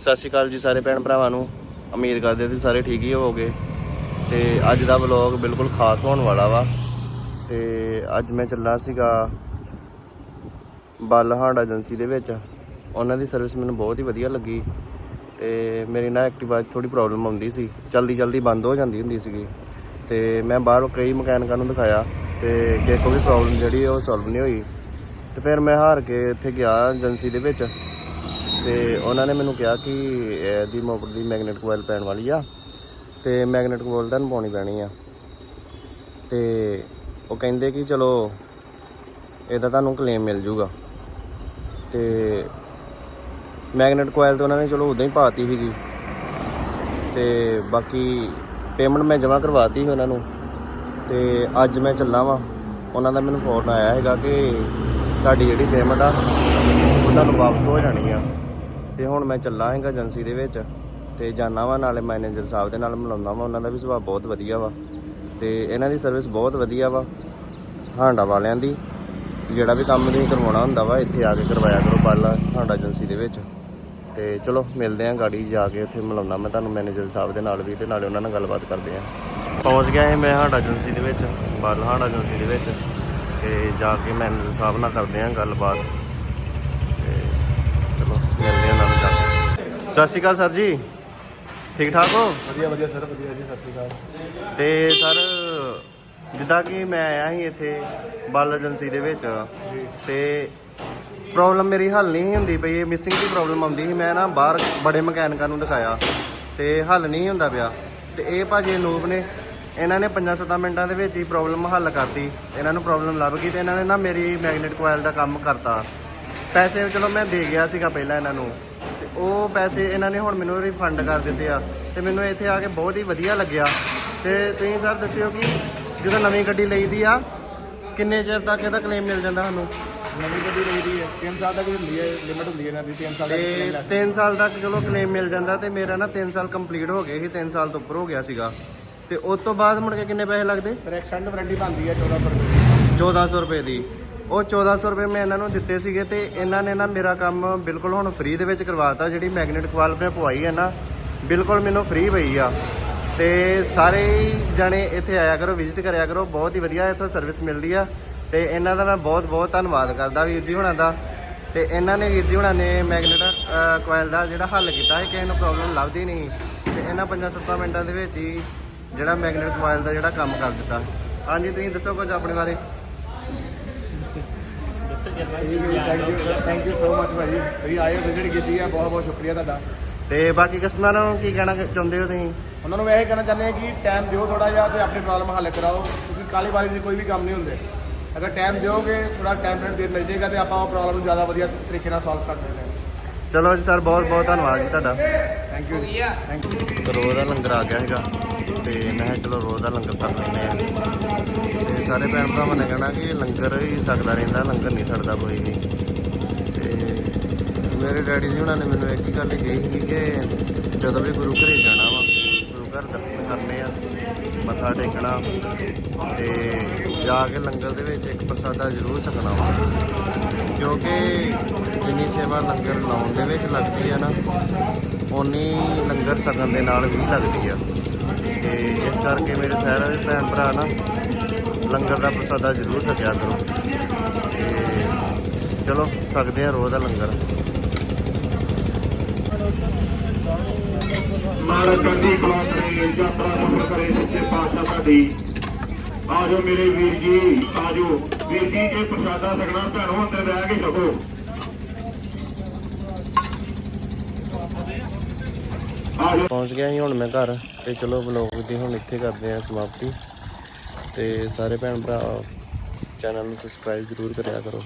ਸਤਿ ਸ਼੍ਰੀ ਅਕਾਲ ਜੀ ਸਾਰੇ ਭੈਣ ਭਰਾਵਾਂ ਨੂੰ। ਉਮੀਦ ਕਰਦੇ ਤੁਸੀਂ ਸਾਰੇ ਠੀਕ ਹੀ ਹੋਵੋਗੇ। ਤੇ ਅੱਜ ਦਾ ਵਲੌਗ ਬਿਲਕੁਲ ਖਾਸ ਹੋਣ ਵਾਲਾ ਵਾ। ਤੇ ਅੱਜ ਮੈਂ ਚੱਲਾ ਸੀਗਾ ਬੱਲਹਾਂਡ ਏਜੰਸੀ ਦੇ ਵਿੱਚ। ਉਹਨਾਂ ਦੀ ਸਰਵਿਸ ਮੈਨੂੰ ਬਹੁਤ ਹੀ ਵਧੀਆ ਲੱਗੀ। ਤੇ ਮੇਰੀ ਨਾ ਐਕਟਿਵਾ 'ਚ ਥੋੜੀ ਪ੍ਰੋਬਲਮ ਆਉਂਦੀ ਸੀ। ਜਲਦੀ ਜਲਦੀ ਬੰਦ ਹੋ ਜਾਂਦੀ ਹੁੰਦੀ ਸੀਗੀ। ਤੇ ਮੈਂ ਬਾਹਰੋਂ ਕਈ ਮਕੈਨਿਕਾਂ ਨੂੰ ਦਿਖਾਇਆ। ਤੇ ਕਿਸੇ ਕੋਈ ਵੀ ਪ੍ਰੋਬਲਮ ਜਿਹੜੀ ਉਹ ਸੋਲਵ ਨਹੀਂ ਹੋਈ। ਤੇ ਫਿਰ ਮੈਂ ਹਾਰ ਕੇ ਇੱਥੇ ਗਿਆ ਏਜੰਸੀ ਦੇ ਵਿੱਚ। ਤੇ ਉਹਨਾਂ ਨੇ ਮੈਨੂੰ ਕਿਹਾ ਕਿ ਇਹਦੀ ਮੋਟਰ ਦੀ ਮੈਗਨੇਟ ਕੋਇਲ ਪੈਣ ਵਾਲੀ ਆ, ਤੇ ਮੈਗਨੇਟ ਕੋਇਲ ਤਾਂ ਪਾਉਣੀ ਪੈਣੀ ਆ। ਤੇ ਉਹ ਕਹਿੰਦੇ ਕਿ ਚਲੋ, ਇਹਦਾ ਤੁਹਾਨੂੰ ਕਲੇਮ ਮਿਲ ਜੂਗਾ। ਤੇ ਮੈਗਨੇਟ ਕੋਇਲ ਤਾਂ ਉਹਨਾਂ ਨੇ ਚਲੋ ਉਦਾਂ ਹੀ ਪਾਤੀ ਸੀਗੀ। ਤੇ ਬਾਕੀ ਪੇਮੈਂਟ ਮੈਂ ਜਮ੍ਹਾਂ ਕਰਵਾਤੀ ਸੀ ਉਹਨਾਂ ਨੂੰ। ਤੇ ਅੱਜ ਮੈਂ ਚੱਲਾਂ ਵਾਂ। ਉਹਨਾਂ ਦਾ ਮੈਨੂੰ ਫੋਨ ਆਇਆ ਹੈਗਾ ਕਿ ਤੁਹਾਡੀ ਜਿਹੜੀ ਪੇਮੈਂਟ ਆ, ਉਹ ਤੁਹਾਨੂੰ ਵਾਪਸ ਹੋ ਜਾਣੀ ਆ। ਤੇ ਹੁਣ ਮੈਂ ਚੱਲਾਂਗਾ ਏਜੰਸੀ ਦੇ ਵਿੱਚ ਤੇ ਜਾਣਾ ਵਾ, ਨਾਲੇ ਮੈਨੇਜਰ ਸਾਹਿਬ ਦੇ ਨਾਲ ਮਿਲਾਉਂਦਾ ਵਾ, ਉਹਨਾਂ ਦਾ ਵੀ ਸੁਭਾਅ ਬਹੁਤ ਵਧੀਆ ਵਾ। ਤੇ ਇਹਨਾਂ ਦੀ ਸਰਵਿਸ ਬਹੁਤ ਵਧੀਆ ਵਾ, ਹਾਂਡਾ ਵਾਲਿਆਂ ਦੀ। ਜਿਹੜਾ ਵੀ ਕੰਮ ਤੁਸੀਂ ਕਰਵਾਉਣਾ ਹੁੰਦਾ ਵਾ, ਇੱਥੇ ਆ ਕੇ ਕਰਵਾਇਆ ਕਰੋ ਬੱਲ ਹਾਂਡਾ ਏਜੰਸੀ ਦੇ ਵਿੱਚ। ਤੇ ਚਲੋ, ਮਿਲਦੇ ਆਂ ਗਾੜੀ ਜਾ ਕੇ, ਉੱਥੇ ਮਿਲਾਉਣਾ ਮੈਂ ਤੁਹਾਨੂੰ ਮੈਨੇਜਰ ਸਾਹਿਬ ਦੇ ਨਾਲ ਵੀ ਤੇ ਨਾਲੇ ਉਹਨਾਂ ਨਾਲ ਗੱਲਬਾਤ ਕਰਦੇ ਆਂ ਪਹੁੰਚ ਗਿਆ ਹਾਂ ਮੈਂ ਹਾਂਡਾ ਏਜੰਸੀ ਦੇ ਵਿੱਚ ਬਾਲ ਹਾਂਡਾ ਏਜੰਸੀ ਦੇ ਵਿੱਚ। ਤੇ ਜਾ ਕੇ ਮੈਨੇਜਰ ਸਾਹਿਬ ਨਾਲ ਕਰਦੇ ਆਂ ਗੱਲਬਾਤ ਤੇ ਚਲੋ ਮਿਲਦੇ ਆਂ ਨਾਲ ਜਾ ਕੇ ਸਤਿ ਸ਼੍ਰੀ ਅਕਾਲ ਸਰ ਜੀ। ਠੀਕ ਠਾਕ ਹੋ? ਵਧੀਆ ਵਧੀਆ ਸਰ ਵਧੀਆ ਜੀ ਸਤਿ ਸ਼੍ਰੀ ਅਕਾਲ। ਤੇ ਸਰ ਜਿੱਦਾਂ ਕਿ ਮੈਂ ਆਇਆ ਸੀ ਇੱਥੇ ਬੱਲ ਏਜੰਸੀ ਦੇ ਵਿੱਚ ਤੇ ਪ੍ਰੋਬਲਮ ਮੇਰੀ ਹੱਲ ਨਹੀਂ ਹੁੰਦੀ ਪਈ ਇਹ ਮਿਸਿੰਗ ਦੀ ਪ੍ਰੋਬਲਮ ਆਉਂਦੀ ਸੀ ਮੈਂ ਨਾ ਬਾਹਰ ਬੜੇ ਮਕੈਨਿਕਾਂ ਨੂੰ ਦਿਖਾਇਆ ਤੇ ਹੱਲ ਨਹੀਂ ਹੁੰਦਾ ਪਿਆ। ਤੇ ਇਹ ਭਾਜੀ ਨੂਬ ਨੇ ਇਹਨਾਂ ਨੇ 5-7 ਮਿੰਟਾਂ ਦੇ ਵਿੱਚ ਹੀ ਪ੍ਰੋਬਲਮ ਹੱਲ ਕਰਤੀ ਇਹਨਾਂ ਨੂੰ ਪ੍ਰੋਬਲਮ ਲੱਭ ਗਈ ਤੇ ਇਹਨਾਂ ਨੇ ਨਾ ਮੇਰੀ ਮੈਗਨੇਟ ਕੋਇਲ ਦਾ ਕੰਮ ਕਰਤਾ। ਪੈਸੇ ਚਲੋ ਮੈਂ ਦੇ ਗਿਆ ਸੀਗਾ ਪਹਿਲਾਂ ਇਹਨਾਂ ਨੂੰ ਉਹ ਪੈਸੇ ਇਹਨਾਂ ਨੇ ਹੁਣ ਮੈਨੂੰ ਰਿਫੰਡ ਕਰ ਦਿੱਤੇ ਆ ਤੇ ਮੈਨੂੰ ਇੱਥੇ ਆ ਕੇ ਬਹੁਤ ਹੀ ਵਧੀਆ ਲੱਗਿਆ। ਤੇ ਤੁਸੀਂ ਸਰ ਦੱਸਿਓ ਕਿ ਜਦੋਂ ਨਵੀਂ ਗੱਡੀ ਲਈਦੀ ਆ ਕਿੰਨੇ ਚਿਰ ਤੱਕ ਇਹਦਾ ਕਲੇਮ ਮਿਲ ਜਾਂਦਾ ਸਾਨੂੰ? ਨਵੀਂ ਗੱਡੀ ਲਈਦੀ ਹੈ 3 ਸਾਲ ਤੱਕ ਹੁੰਦੀ ਹੈ ਲਿਮਿਟ ਹੁੰਦੀ ਹੈ ਦੀ 3 ਸਾਲ ਤੱਕ ਤੇ 3 ਸਾਲ ਤੱਕ ਚਲੋ ਕਲੇਮ ਮਿਲ ਜਾਂਦਾ ਤੇ ਮੇਰਾ ਨਾ 3 ਸਾਲ ਕੰਪਲੀਟ ਹੋ ਗਏ ਸੀ 3 ਸਾਲ ਤੋਂ ਉੱਪਰ ਹੋ ਗਿਆ ਸੀਗਾ। ਤੇ ਉਸ ਤੋਂ ਬਾਅਦ ਮੁੜ ਕੇ ਕਿੰਨੇ ਪੈਸੇ ਲੱਗਦੇ? ਫਿਰ ਐਕਸਟੈਂਡ ਵਾਰੰਟੀ ਬਣਦੀ ਹੈ 14 ਰੁਪਏ 1400 ਰੁਪਏ ਦੀ। ਉਹ 1400 ਰੁਪਏ ਮੈਂ ਇਹਨਾਂ ਨੂੰ ਦਿੱਤੇ ਸੀਗੇ ਤੇ ਇਹਨਾਂ ਨੇ ਨਾ ਮੇਰਾ ਕੰਮ ਬਿਲਕੁਲ ਹੁਣ ਫ੍ਰੀ ਦੇ ਵਿੱਚ ਕਰਵਾਤਾ, ਜਿਹੜੀ ਮੈਗਨੇਟ ਕੁਆਲ ਮੈਂ ਪਵਾਈ ਹੈ ਨਾ, ਬਿਲਕੁਲ ਮੈਨੂੰ ਫ੍ਰੀ ਪਈ ਆ। ਤੇ ਸਾਰੇ ਹੀ ਜਣੇ ਇੱਥੇ ਆਇਆ ਕਰੋ ਵਿਜ਼ਿਟ ਕਰਿਆ ਕਰੋ, ਬਹੁਤ ਹੀ ਵਧੀਆ ਇੱਥੋਂ ਸਰਵਿਸ ਮਿਲਦੀ ਆ। ਤੇ ਇਹਨਾਂ ਦਾ ਮੈਂ ਬਹੁਤ ਬਹੁਤ ਧੰਨਵਾਦ ਕਰਦਾ ਵੀਰ ਜੀ ਹੁਣਾਂ ਦਾ। ਤੇ ਇਹਨਾਂ ਨੇ ਵੀਰ ਜੀ ਹੁਣਾਂ ਨੇ ਮੈਗਨੇਟ ਕੋਇਲ ਦਾ ਜਿਹੜਾ ਹੱਲ ਕੀਤਾ ਹੈ ਕਿਸੇ ਨੂੰ ਪ੍ਰੋਬਲਮ ਲੱਭਦੀ ਨਹੀਂ। ਤੇ ਇਹਨਾਂ 5-7 ਮਿੰਟਾਂ ਦੇ ਵਿੱਚ ਹੀ ਜਿਹੜਾ ਮੈਗਨੇਟ ਕੋਇਲ ਦਾ ਜਿਹੜਾ ਕੰਮ ਕਰ ਦਿੱਤਾ। ਹਾਂਜੀ, ਤੁਸੀਂ ਦੱਸੋ ਕੁਝ ਆਪਣੇ ਬਾਰੇ? Thank you thank you so much ਭਾਜੀ। ਤੁਸੀਂ ਆਏ ਵਿਜ਼ਿਟ ਕੀਤੀ ਹੈ ਬਹੁਤ ਬਹੁਤ ਸ਼ੁਕਰੀਆ ਤੁਹਾਡਾ। ਤੇ ਬਾਕੀ ਕਸਟਮਰਾਂ ਨੂੰ ਕੀ ਕਹਿਣਾ ਚਾਹੁੰਦੇ ਹੋ ਤੁਸੀਂ? ਉਹਨਾਂ ਨੂੰ ਇਹ ਕਹਿਣਾ ਚਾਹੁੰਦੇ ਹਾਂ ਕਿ ਟਾਈਮ ਦਿਓ ਥੋੜਾ ਜਿਹਾ ਤੇ ਆਪਣੀ ਪ੍ਰੋਬਲਮ ਹੱਲ ਕਰਾਓ। ਕਿਉਂਕਿ ਕਾਲੀ ਵਾਲੀ ਦੇ ਕੋਈ ਵੀ ਕੰਮ ਨਹੀਂ ਹੁੰਦੇ। ਅਗਰ ਟਾਈਮ ਦਿਓਗੇ ਥੋੜਾ ਟਾਈਮ ਫਰੇਮ ਦੇ ਮਿਲ ਜਾਏਗਾ ਤੇ ਆਪਾਂ ਉਹ ਪ੍ਰੋਬਲਮ ਨੂੰ ਜ਼ਿਆਦਾ ਵਧੀਆ ਤਰੀਕੇ ਨਾਲ ਸੋਲਵ ਕਰ ਸਕਦੇ ਹਾਂ। ਚਲੋ ਜੀ ਸਰ ਬਹੁਤ ਬਹੁਤ ਧੰਨਵਾਦ ਜੀ ਤੁਹਾਡਾ। ਥੈਂਕ ਯੂ ਥੈਂਕ ਯੂ ਰੋਜ਼ ਦਾ ਲੰਗਰ ਆ ਗਿਆ ਹੈਗਾ। ਤੇ ਮੈਂ ਚਲੋ ਰੋਜ਼ ਦਾ ਲੰਗਰ ਛਕ ਲੈਂਦੇ ਆ ਸਾਰੇ ਭੈਣ ਭਰਾਵਾਂ ਨੇ ਕਹਿਣਾ ਕਿ ਲੰਗਰ ਹੀ ਸਕਦਾ ਰਹਿੰਦਾ, ਲੰਗਰ ਨਹੀਂ ਛੱਡਦਾ ਕੋਈ ਵੀ। ਤੇ ਮੇਰੇ ਡੈਡੀ ਜੀ ਉਹਨਾਂ ਨੇ ਮੈਨੂੰ ਇੱਕ ਹੀ ਗੱਲ ਕਹੀ ਸੀ ਕਿ ਜਦੋਂ ਵੀ ਗੁਰੂ ਘਰੇ ਜਾਣਾ ਵਾ, ਗੁਰੂ ਘਰ ਦਰਸ਼ਨ ਕਰਨੇ ਆ, ਮੱਥਾ ਟੇਕਣਾ, ਤੇ ਜਾ ਕੇ ਲੰਗਰ ਦੇ ਵਿੱਚ ਇੱਕ ਪ੍ਰਸਾਦਾ ਜ਼ਰੂਰ ਛਕਣਾ ਵਾ। ਕਿਉਂਕਿ ਜਿੰਨੀ ਸੇਵਾ ਲੰਗਰ ਲਾਉਣ ਦੇ ਵਿੱਚ ਲੱਗਦੀ ਹੈ ਨਾ ਉਨੀ ਲੰਗਰ ਛਕਣ ਦੇ ਨਾਲ ਵੀ ਲੱਗਦੀ ਆ। ਤੇ ਇਸ ਕਰਕੇ ਮੇਰੇ ਸਾਰੇ ਭੈਣ ਭਰਾ ਨਾ ਲੰਗਰ ਦਾ ਪ੍ਰਸਾਦਾ ਜ਼ਰੂਰ ਛਕਿਆ ਕਰੋ। ਤੇ ਚਲੋ ਸਕਦੇ ਆ ਰੋਜ਼ ਦਾ ਲੰਗਰ। ਮਾਲਕ ਦੀ ਕਲਾ ਕਰੇ ਯਾਤਰਾ ਸਫਲ ਕਰੇ ਸੱਚੇ ਪਾਤਸ਼ਾਹ ਸਾਡੀ। ਆਜੋ ਮੇਰੇ ਵੀਰ ਜੀ ਆਜੋ। ਵੀਰ ਜੀ ਜੇ ਪ੍ਰਸ਼ਾਦਾ ਛਕਣਾ ਭੈਣੋ ਅੰਦਰ ਬਹਿ ਕੇ ਛਕੋ। ਪਹੁੰਚ ਗਿਆ ਸੀ ਹੁਣ ਮੈਂ ਘਰ ਤੇ ਚਲੋ ਵਲੋਗ ਦੀ ਹੁਣ ਇੱਥੇ ਕਰਦੇ ਆ ਸਮਾਪਤੀ। ਤੇ ਸਾਰੇ ਭੈਣ ਭਰਾ ਚੈਨਲ ਨੂੰ ਸਬਸਕ੍ਰਾਈਬ ਜ਼ਰੂਰ ਕਰਿਆ ਕਰੋ।